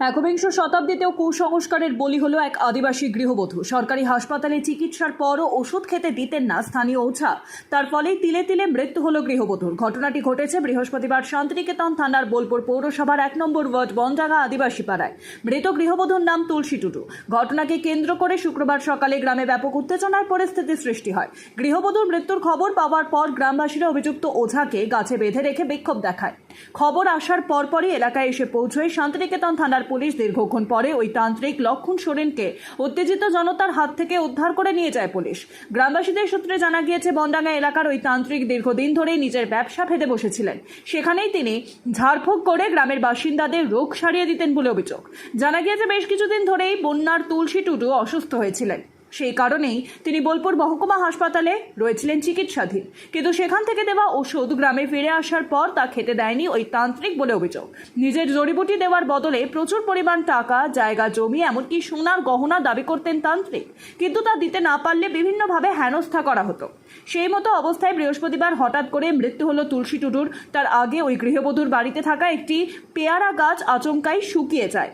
একবিংশ শতাব্দীতেও কুসংস্কারের বলি হলো এক আদিবাসী গৃহবধূ। সরকারি হাসপাতালে চিকিৎসার পরও ওষুধ খেতে দিতেন না স্থানীয় ওঝা। তার ফলেই তিলে তিলে মৃত্যু হলো গৃহবধূর। ঘটনাটি ঘটেছে বৃহস্পতিবার শান্তিনিকেতন থানার বোলপুর পৌরসভার এক নম্বর ওয়ার্ড বনডাঙ্গা আদিবাসী পাড়ায়। মৃত গৃহবধূর নাম তুলসী টুটু ঘটনাকে কেন্দ্র করে শুক্রবার সকালে গ্রামে ব্যাপক উত্তেজনার পরিস্থিতি সৃষ্টি হয়। গৃহবধূর মৃত্যুর খবর পাওয়ার পর গ্রামবাসীরা অভিযুক্ত ওঝাকে গাছে বেঁধে রেখে বিক্ষোভ দেখায়। খবর আসার পরপরই এলাকায় এসে পৌঁছয় শান্তিনিকেতন থানার পুলিশ। দীর্ঘক্ষণ পরে ওই তান্ত্রিক লক্ষণ সোরেনকে উত্তেজিত জনতার হাত থেকে উদ্ধার করে নিয়ে যায় পুলিশ। গ্রামবাসীদের সূত্রে জানা গিয়েছে, বনডাঙ্গা এলাকার ওই তান্ত্রিক দীর্ঘদিন ধরেই নিজের ব্যবসা ফেদে বসেছিলেন। সেখানেই তিনি ঝাড়ফুঁক করে গ্রামের বাসিন্দাদের রোগ সারিয়ে দিতেন বলে অভিযোগ। জানা গিয়েছে, বেশ কিছুদিন ধরেই বন্যার তুলসী টুডু অসুস্থ হয়েছিলেন। সেই কারণেই তিনি বোলপুর মহকুমা হাসপাতালে রয়েছিলেন চিকিৎসাধীন। কিন্তু সেখান থেকে দেওয়া ওষুধ গ্রামে ফিরে আসার পর তা খেতে দেয়নি ওই তান্ত্রিক বলে অভিযোগ। নিজের জড়িবুটি দেওয়ার বদলে প্রচুর পরিমাণ টাকা, জায়গা, জমি, এমনকি সোনার গহনা দাবি করতেন তান্ত্রিক। কিন্তু তা দিতে না পারলে বিভিন্নভাবে হেনস্থা করা হতো। সেই মতো অবস্থায় বৃহস্পতিবার হঠাৎ করে মৃত্যু হলো তুলসী টুডুর। তার আগে ওই গৃহবধূর বাড়িতে থাকা একটি পেয়ারা গাছ আচমকাই শুকিয়ে যায়।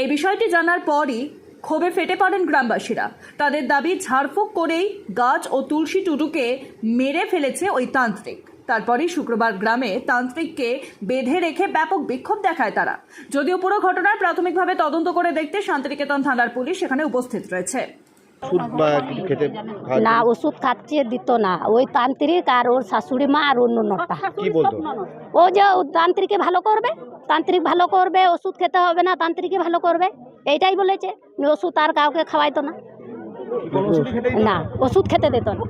এই বিষয়টি জানার পরই ক্ষোভে ফেটে পড়েন গ্রামবাসীরা। তাদের দাবি ঝাড়ফুঁক করেই গাছ ও তুলসী টুডুকে মেরে ফেলেছে ওই তান্ত্রিক। তারপরেই শুক্রবার গ্রামে তান্ত্রিককে বেঁধে রেখে ব্যাপক বিক্ষোভ দেখায় তারা। যদিও পুরো ঘটনার প্রাথমিকভাবে তদন্ত করে দেখতে শান্তিনিকেতন থানার পুলিশ সেখানে উপস্থিত রয়েছে। না ওষুধ খাচ্ছে দিত না। ওই তান্ত্রিক আর ওর শাশুড়ি মা আর অন্য নটা ও যে ও তান্ত্রিকে ভালো করবে তান্ত্রিক ভালো করবে ওষুধ খেতে হবে না তান্ত্রিকে ভালো করবে। এইটাই বলেছে ওষুধ আর কাউকে খাওয়াইতো না। না? ওষুধ খেতে দিত না।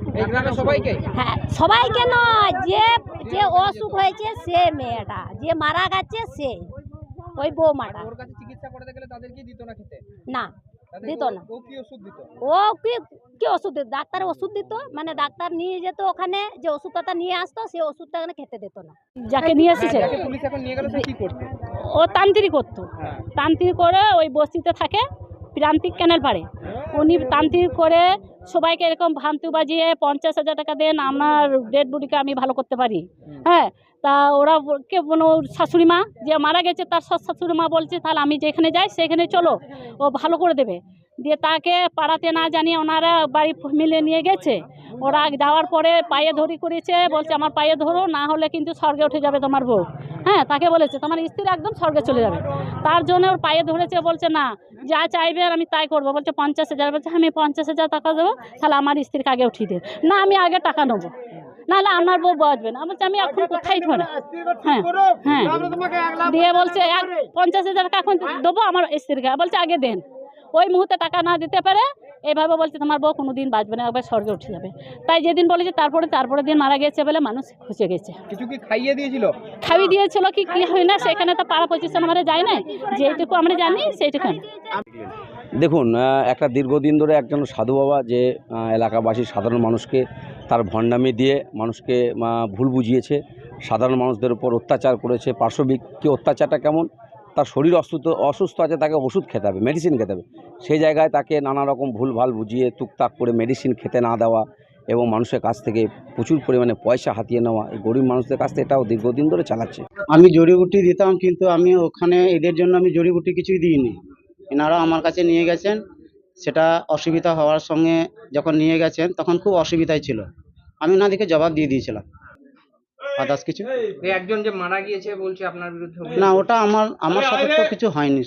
সবাইকে? হ্যাঁ সবাইকে নয় যে যে অসুখ হয়েছে সে মেয়েটা যে মারা গেছে সে ওই বৌমাটা। না দিত না। ও কি ওষুধ দিত? ও কি কি ওষুধ দিত? ডাক্তার ওষুধ দিত মানে ডাক্তার নিয়ে যেত ওখানে যে ওষুধটা নিয়ে আসতো সে ওষুধটা এখানে খেতে দিত না। যাকে নিয়ে এসেছে। পুলিশ এখন নিয়ে গেল সে কি করতো? ও তান্ত্রিক করতো। হ্যাঁ। তান্ত্রিক করে ওই বস্তিতে থাকে প্রান্তিক ক্যানেল পাড়ে উনি তান্ত্রিক করে সবাইকে এরকম ভান্তি বাজিয়ে পঞ্চাশ হাজার টাকা দেন, আমার ডেড বডিকে আমি ভালো করতে পারি। হ্যাঁ তা ওরা কে ওর শাশুড়ি মা যে মারা গেছে, তার শাশুড়ি মা বলছে, তাহলে আমি যেখানে যাই, সেখানে চলো। ও ভালো করে দেবে। দিয়ে তাকে পাড়াতে না জানিয়ে ওনারা বাড়ি মিলে নিয়ে গেছে। ওরা যাওয়ার পরে পায়ে ধরি করেছে বলছে আমার পায়ে ধরো না হলে কিন্তু স্বর্গে উঠে যাবে তোমার বউ। হ্যাঁ তাকে বলেছে তোমার স্ত্রী একদম স্বর্গে চলে যাবে। তার জন্য ওর পায়ে ধরেছে বলছে না যা চাইবে আর আমি তাই করব। বলছে পঞ্চাশ হাজার। বলছে আমি পঞ্চাশ হাজার টাকা দেবো তাহলে আমার স্ত্রীকে আগে উঠিয়ে দে। না আমি আগে টাকা নেব। নাহলে আমার বউ বাঁচবে না। বলছে আমি এখন কোথায় ধরে হ্যাঁ হ্যাঁ। দিয়ে বলছে এক পঞ্চাশ হাজার টাকা এখন দেবো আমার স্ত্রীকে। বলছে আগে দেন। ওই মুহূর্তে টাকা না দিতে পারে এইভাবে বলছে তোমার বউ কোনো দিন বাঁচবে না একবার স্বর্গে উঠে যাবে। তাই যেদিন বলেছে তারপরে তারপরে দিন মারা গেছে বলে মানুষ খুঁজে গেছে। কিছু কি খাইয়ে দিয়েছিল? খাইয়ে দিয়েছিল কি কি হয় না সেখানে তো পাড়া পজিশন আমরা যাই না। যেটুকু আমরা জানি সেইটুকু। দেখুন একটা দীর্ঘদিন ধরে একজন সাধু বাবা যে এলাকাবাসী সাধারণ মানুষকে তার ভণ্ডামি দিয়ে মানুষকে ভুল বুঝিয়েছে সাধারণ মানুষদের উপর অত্যাচার করেছে পার্শ্ববিক কি অত্যাচারটা কেমন? তার শরীর অসুস্থ অসুস্থ আছে তাকে ওষুধ খেতে হবে মেডিসিন খেতে হবে। সেই জায়গায় তাকে নানা রকম ভুলভাল বুঝিয়ে টুকটাক করে মেডিসিন খেতে না দেওয়া এবং মানুষের কাছ থেকে প্রচুর পরিমাণে পয়সা হাতিয়ে নেওয়া, এই গরিব মানুষদের কাছ থেকে এটাও দীর্ঘদিন ধরে চালাচ্ছে। আমি জড়িবুটি দিতাম কিন্তু আমি ওখানে, এদের জন্য আমি জড়িবুটি কিছুই দিইনি। এনারা আমার কাছে নিয়ে গেছেন, সেটা অসুবিধা হওয়ার সঙ্গে যখন নিয়ে গেছেন তখন খুব অসুবিধায় ছিল। আমি ওনাদেরকে জবাব দিয়ে দিয়েছিলাম। আদার্স কিছু? একজন যে মারা গিয়েছে বলছে আপনার বিরুদ্ধে না ওটা আমার আমার সাথে তো কিছু হয়নি।